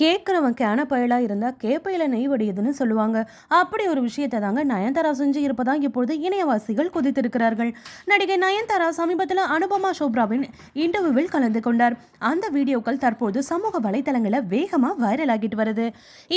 கேட்குறவன் கேன பயலாக இருந்தால் கேப்பையில் நெய் வடியுதுன்னு சொல்லுவாங்க. அப்படி ஒரு விஷயத்தை தாங்க நயன்தாரா செஞ்சு இருப்பதா இப்பொழுது இணையவாசிகள் குதித்திருக்கிறார்கள். நடிகை நயன்தாரா சமீபத்தில் அனுபமா சோப்ராவின் இன்டர்வியூவில் கலந்து கொண்டார். அந்த வீடியோக்கள் தற்போது சமூக வலைதளங்களில் வேகமாக வைரல் ஆகிட்டு வருது.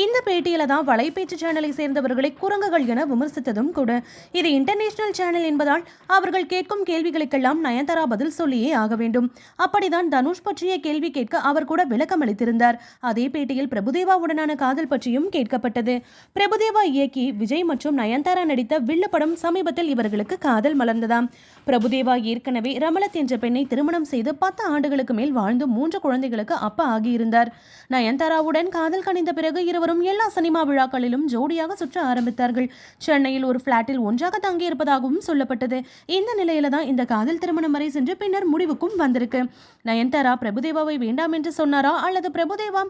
இந்த பேட்டியில தான் வலைபேச்சு சேனலை சேர்ந்தவர்களை குரங்குகள் என விமர்சித்ததும் கூட. இது இன்டர்நேஷனல் சேனல் என்பதால் அவர்கள் கேட்கும் கேள்விகளுக்கெல்லாம் நயன்தாரா பதில் சொல்லியே ஆக வேண்டும். அப்படிதான் தனுஷ் பற்றிய கேள்வி கேட்க அவர் கூட விளக்கம் அளித்திருந்தார் அதே பேட்டியில் பிரபுதேவாவுடனான காதல் பற்றியும் கேட்கப்பட்டது. பிரபுதேவா இயக்கி விஜய் மற்றும் நயன்தாரா நடித்த வில்லு படம் சமீபத்தில் இவர்களுக்கு காதல் மலர்ந்ததாம். பிரபுதேவா ஏற்கனவே ரமலத் என்ற பெண்ணை திருமணம் செய்து பத்து ஆண்டுகளுக்கு மேல் வாழ்ந்து மூன்று குழந்தைகளுக்கு அப்பா ஆகியிருந்தார். நயன்தாராவுடன் காதல் கணிந்த பிறகு இருவரும் எல்லா சினிமா விழாக்களிலும் ஜோடியாக சுற்ற ஆரம்பித்தார்கள். சென்னையில் ஒரு பிளாட்டில் ஒன்றாக தங்கியிருப்பதாகவும் சொல்லப்பட்டது. இந்த நிலையில தான் இந்த காதல் திருமணம் வரை சென்று பின்னர் முடிவுக்கும் வந்திருக்கு. நயன்தாரா பிரபுதேவாவை வேண்டாம் என்று சொன்னாரா அல்லது பிரபுதேவா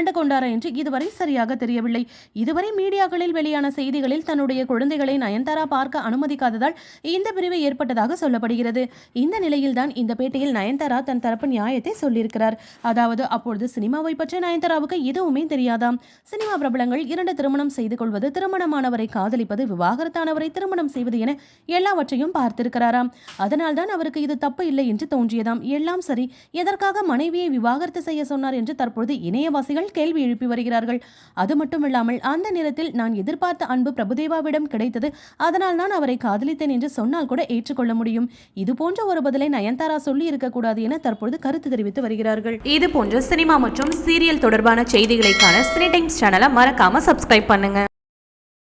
மிரண்டு கொண்டாரா என்று இதுவரை சரியாக தெரியவில்லை. இதுவரை மீடியாக்களில் வெளியான செய்திகளில் தன்னுடைய குழந்தைகளை நயன்தாரா பார்க்க அனுமதிக்காததால் இந்த பிரிவு ஏற்பட்டதாக சொல்லப்படுகிறது. இந்த நிலையில்தான் இந்த பேட்டியில் நயன்தாரா தன் தரப்பு நியாயத்தை சொல்லியிருக்கிறார். அதாவது அப்பொழுது சினிமாவை பற்றி நயன்தாராவுக்கு எதுவுமே தெரியாதாம். சினிமா பிரபலங்கள் இரண்டு திருமணம் செய்து கொள்வது திருமணமானவரை காதலிப்பது விவாகரத்தானவரை திருமணம் செய்வது என எல்லாவற்றையும் பார்த்திருக்கிறாராம். அதனால்தான் அவருக்கு இது தப்பு இல்லை என்று தோன்றியதாம். எல்லாம் சரி எதற்காக மனைவியை விவாகரத்து செய்ய சொன்னார் என்று தற்பொழுது இணையவாசிகள் கேள்வி எழுப்பி வருகிறார்கள். அது மட்டுமில்லாமல் அந்த நேரத்தில் நான் எதிர்பார்த்த அன்பு பிரபுதேவாவிடம் கிடைத்தது. அதனால் நான் அவரை காதலித்தேன் என்று சொன்னால் கூட ஏற்றுக்கொள்ள முடியும். இது போன்ற ஒரு பதிலை நயன்தாரா சொல்லி இருக்கக்கூடாது என தற்பொழுது கருத்து தெரிவித்து வருகிறார்கள். இது போன்ற சினிமா மற்றும் சீரியல் தொடர்பான செய்திகளைக்கான சினி டைம்ஸ் சேனலை மறக்காம சப்ஸ்கிரைப் பண்ணுங்க.